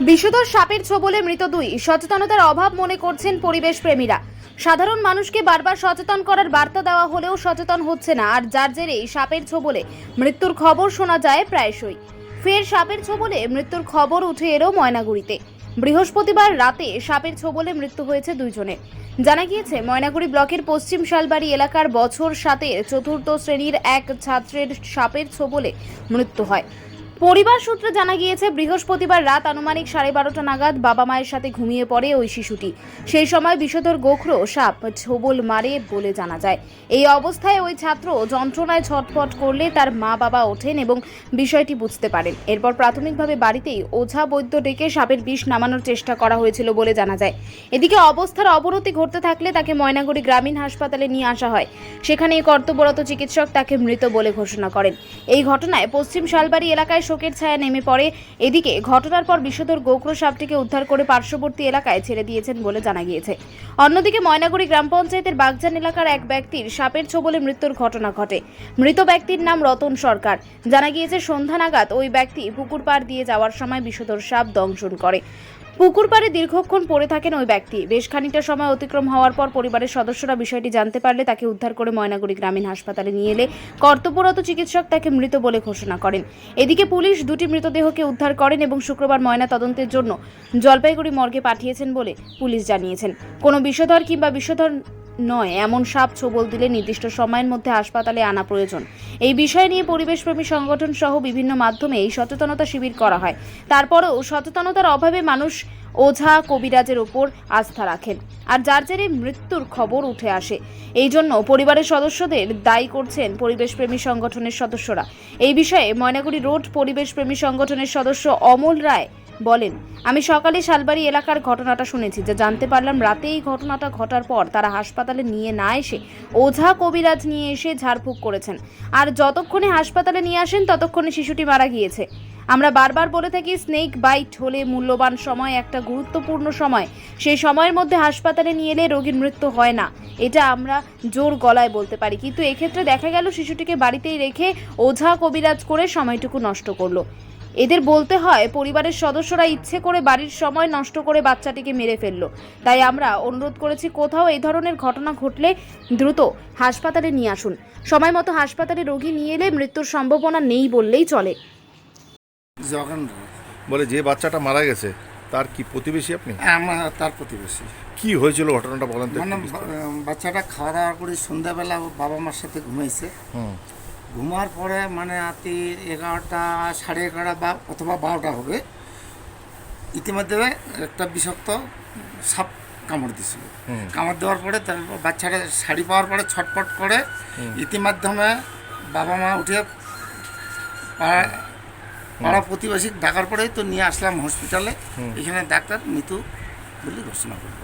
বিষধর সাপের ছোবলে মৃত দুই। সচেতনতার অভাব মনে করছেন পরিবেশ প্রেমীরা। সাধারণ মানুষকে বারবার সচেতন করার বার্তা দেওয়া হলেও সচেতন হচ্ছে না, আর যার জেরেই সাপের ছোবলে মৃত্যুর খবর শোনা যায় প্রায়শই। ফের সাপের ছোবলে মৃত্যুর খবর উঠে এলো ময়নাগুড়িতে। বৃহস্পতিবার রাতে সাপের ছোবলে মৃত্যু হয়েছে দুইজনের জানা গিয়েছে, ময়নাগুড়ি ব্লকের পশ্চিম শালবাড়ি এলাকার বছর সাতে চতুর্থ শ্রেণির এক ছাত্রের সাপের ছোবলে মৃত্যু হয়। পরিবার সূত্রে জানা গিয়েছে, বৃহস্পতিবার রাত আনুমানিক সাড়ে বারোটা নাগাদ বাবা মায়ের সাথে ঘুমিয়ে পড়ে ওই শিশুটি। সেই সময় বিষধর গোখরো সাপ ছোবল মারে বলে জানা যায়। এই অবস্থায় ওই ছাত্র যন্ত্রণায় ছটফট করলে তার মা বাবা ওঠেন এবং বিষয়টি বুঝতে পারেন। এরপর প্রাথমিকভাবে বাড়িতেই ওঝা বৈদ্য ডেকে সাপের বিষ নামানোর চেষ্টা করা হয়েছিল বলে জানা যায়। এদিকে অবস্থার অবনতি ঘটতে থাকলে তাকে ময়নাগুড়ি গ্রামীণ হাসপাতালে নিয়ে আসা হয়। সেখানে কর্তব্যরত চিকিৎসক তাকে মৃত বলে ঘোষণা করেন। এই ঘটনায় পশ্চিম শালবাড়ি এলাকায় শোকের ছায়া নেমে পড়ে। এদিকে ঘটনার পর বিষধর গোখরো সাপটিকে উদ্ধার করে পার্শ্ববর্তী এলাকায় ছেড়ে দিয়েছেন বলে জানা গিয়েছে। অন্যদিকে ময়নাগুড়ি গ্রাম পঞ্চায়েতের বাগজান এলাকার এক ব্যক্তির সাপের ছোবলে মৃত্যুর ঘটনা ঘটে। মৃত ব্যক্তির নাম রতন সরকার। জানা গিয়েছে, সন্ধ্যা নাগাদ ওই ব্যক্তি পুকুর পার দিয়ে যাওয়ার সময় বিষধর সাপ দংশন করে। পুকুর পাড়ে দীর্ঘক্ষণ পড়ে থাকেন ওই ব্যক্তি। বেশ খানিকটা সময় অতিক্রম হওয়ার পর পরিবারের সদস্যরা বিষয়টি জানতে পারলে তাকে উদ্ধার করে ময়নাগুড়ি গ্রামীণ হাসপাতালে নিয়ে এলে কর্তব্যরত চিকিৎসক তাকে মৃত বলে ঘোষণা করেন। এদিকে পুলিশ দুটি মৃতদেহকে উদ্ধার করেন এবং শুক্রবার ময়না তদন্তের জন্য জলপাইগুড়ি মর্গে পাঠিয়েছেন বলে পুলিশ জানিয়েছেন। কোনো বিষধর কিংবা বিষধর নয়, এমন সাপ ছোবল দিলে নির্দিষ্ট সময়ের মধ্যে হাসপাতালে আনা প্রয়োজন। এই বিষয় নিয়ে পরিবেশপ্রেমী সংগঠন সহ বিভিন্ন মাধ্যমে এই সচেতনতা শিবির করা হয়। তারপরেও সচেতনতার অভাবে মানুষ ওঝা, কবিরাজের ওপর আস্থা রাখেন আর যার জেরে মৃত্যুর খবর উঠে আসে। এই জন্য পরিবারের সদস্যদের দায়ী করছেন পরিবেশপ্রেমী সংগঠনের সদস্যরা। এই বিষয়ে ময়নাগুড়ি রোড পরিবেশপ্রেমী সংগঠনের সদস্য অমল রায় বলেন, আমি সকালে শালবাড়ি এলাকার ঘটনাটা শুনেছি, যে জানতে পারলাম রাতে এই ঘটনাটা ঘটার পর তারা হাসপাতালে নিয়ে না এসে ওঝা কবিরাজ নিয়ে এসে ঝাড়ফুঁক করেছেন। আর যতক্ষণে হাসপাতালে নিয়ে আসেন, ততক্ষণে শিশুটি মারা গিয়েছে। আমরা বারবার বলে থাকি, স্নেক বাইট হলে মূল্যবান সময় একটা গুরুত্বপূর্ণ সময়। সেই সময়ের মধ্যে হাসপাতালে নিয়ে এলে রোগীর মৃত্যু হয় না। এটা আমরা জোর গলায় বলতে পারি। কিন্তু এক্ষেত্রে দেখা গেল, শিশুটিকে বাড়িতেই রেখে ওঝা কবিরাজ করে সময়টুকু নষ্ট করল। এদের বলতে হয় পরিবারের সদস্যরা ইচ্ছে করে বাড়ির সময় নষ্ট করে বাচ্চাটিকে মেরে ফেলল। তাই আমরা অনুরোধ করেছি কোথাও এই ধরনের ঘটনা ঘটলে দ্রুত হাসপাতালে নিয়ে আসুন। সময় মতো হাসপাতালে রোগী নিয়ে এলে মৃত্যুর সম্ভাবনা নেই বললেই চলে। যখন বলে যে বাচ্চাটা মারা গেছে তার কি প্রতিবেশী আপনি? আমরা তার প্রতিবেশী। কি হয়েছিল ঘটনাটা বলেন তো মানে বাচ্চাটা খাওয়া দাওয়া করে সন্ধ্যাবেলা ও বাবা মার সাথে ঘুমাইছে। হুম। ঘুমার পরে মানে রাতে এগারোটা সাড়ে এগারোটা বা অথবা বারোটা হবে ইতিমধ্যে একটা বিষাক্ত সাপ কামড় দিছিল। কামড় দেওয়ার পরে তার বাচ্চাটা শাড়ি পাওয়ার পরে ছটপট করে ইতিমাধ্যমে বাবা মা উঠে পাড়া পাড়া প্রতিবেশী ডাকার পরেই তো নিয়ে আসলাম হসপিটালে। এখানে ডাক্তার মৃত্যু বলে ঘোষণা করল।